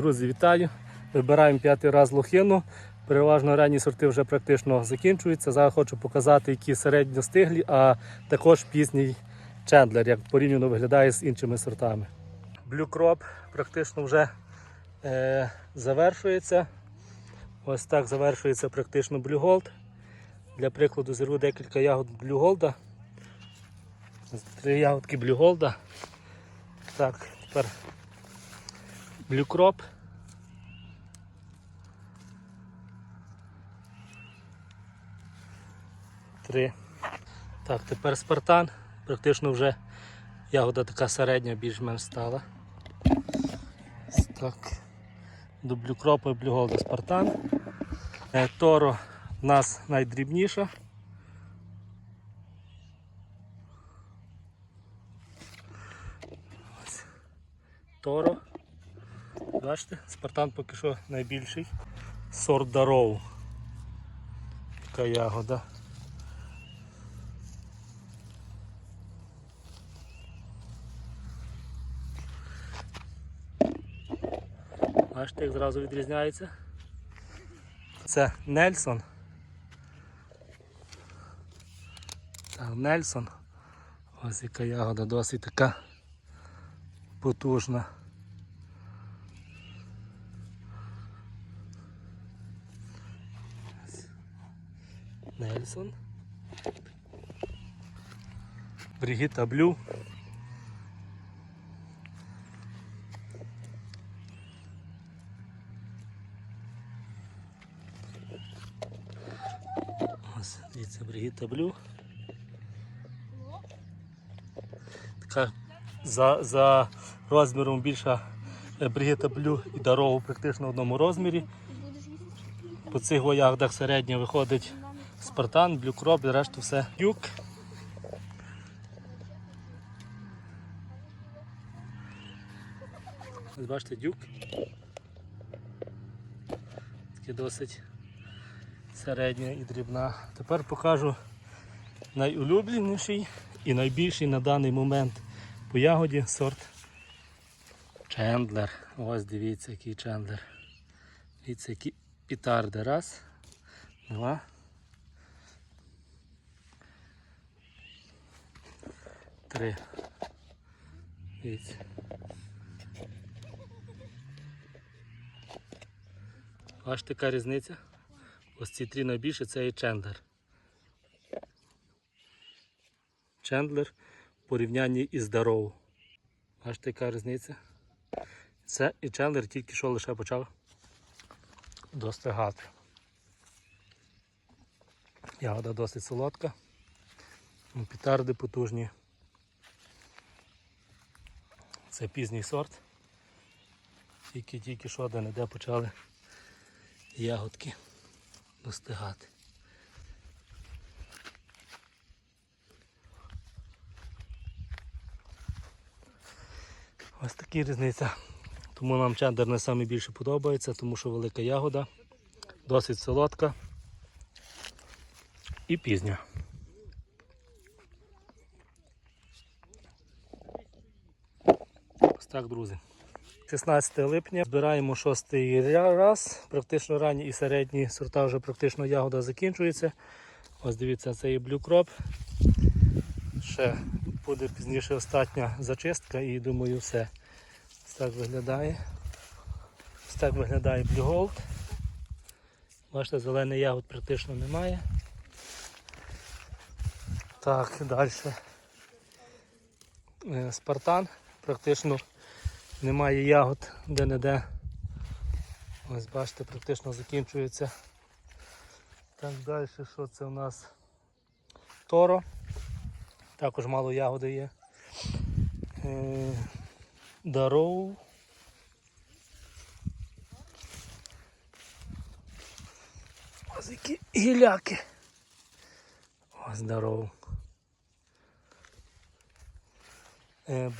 Друзі, вітаю! Вибираємо п'ятий раз лохину. Переважно ранні сорти вже практично закінчуються. Зараз хочу показати, які середньостиглі, а також пізній чендлер, як порівняно виглядає з іншими сортами. Crop практично вже е, завершується. Ось так завершується практично Gold. Для прикладу зірву декілька ягод Gold. Три ягодки Gold. Так, тепер Crop. Три. Так, тепер Спартан. Практично вже ягода така середня, більш-менш стала. Так. До Crop і Gold Спартан. Е, Торо в нас найдрібніша. Ось. Торо. Бачите, Спартан поки що найбільший. Сорт Дароу. Така ягода. Бачите, як зразу відрізняється. Це Нельсон. Це Нельсон. Ось яка ягода досить така потужна. Нельсон. Бригіта Блю. Ось, дивіться, Бригіта Блю. Така за, за розміром більша е, Бригіта Блю і дорогу практично в одному розмірі. По цих ягодах середньо виходить Спартан, блюкроп і решту все юк. Бачите, дюк. Такий досить середня і дрібна. Тепер покажу найулюбленіший і найбільший на даний момент по ягоді сорт Чендлер. Ось дивіться, який чендлер. Дивіться, які пітарди. Раз, два. Три. Дивіться. Бачите, яка різниця? Ось ці три найбільше це і чендлер. Чендлер в порівнянні із Дароу. Бачите, яка різниця? Це і чендлер тільки що лише почав достигати. Ягода досить солодка. Пітарди потужні. Це пізній сорт. Тільки-тільки що де-не-де почали ягодки достигати. Ось такі різниця. Тому нам чендер не саме подобається, тому що велика ягода, досить солодка і пізня. Так, друзі. 16 липня збираємо шостий раз. Практично ранні і середні сорта вже практично ягода закінчується. Ось дивіться, це і Crop. Ще буде пізніше остання зачистка і думаю все. Ось так виглядає. Ось так виглядає Gold. Бачите, зелений ягод практично немає. Так, далі. Е, Спартан. Практично немає ягод де-не-де. Ось бачите, практично закінчується. Так далі, що це у нас? Торо. Також мало ягоди є. Е, Дароу. Ось які гіляки. Ось дароу. Е,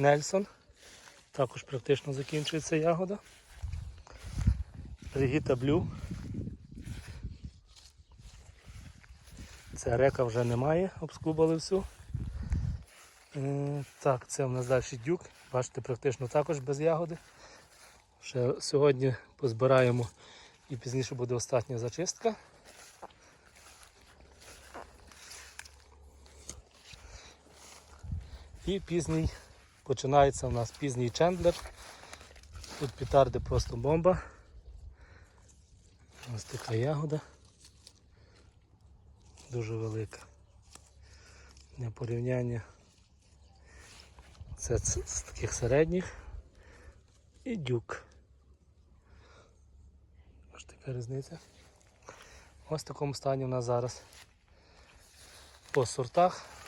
Нельсон. Також практично закінчується ягода. Регіта Блю. Це река вже немає, обскубали всю. Е, Так, це в нас далі дюк. Бачите, практично також без ягоди. Ще сьогодні позбираємо і пізніше буде остання зачистка. І пізній починається у нас пізній чендлер. Тут пітарди просто бомба. Ось така ягода. Дуже велика. Для порівняння. Це з таких середніх. І дюк. Ось така різниця. Ось в такому стані у нас зараз по сортах.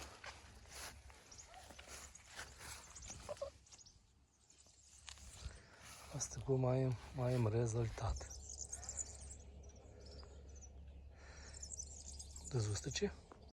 Ось таку маємо, маємо результат. До зустрічі.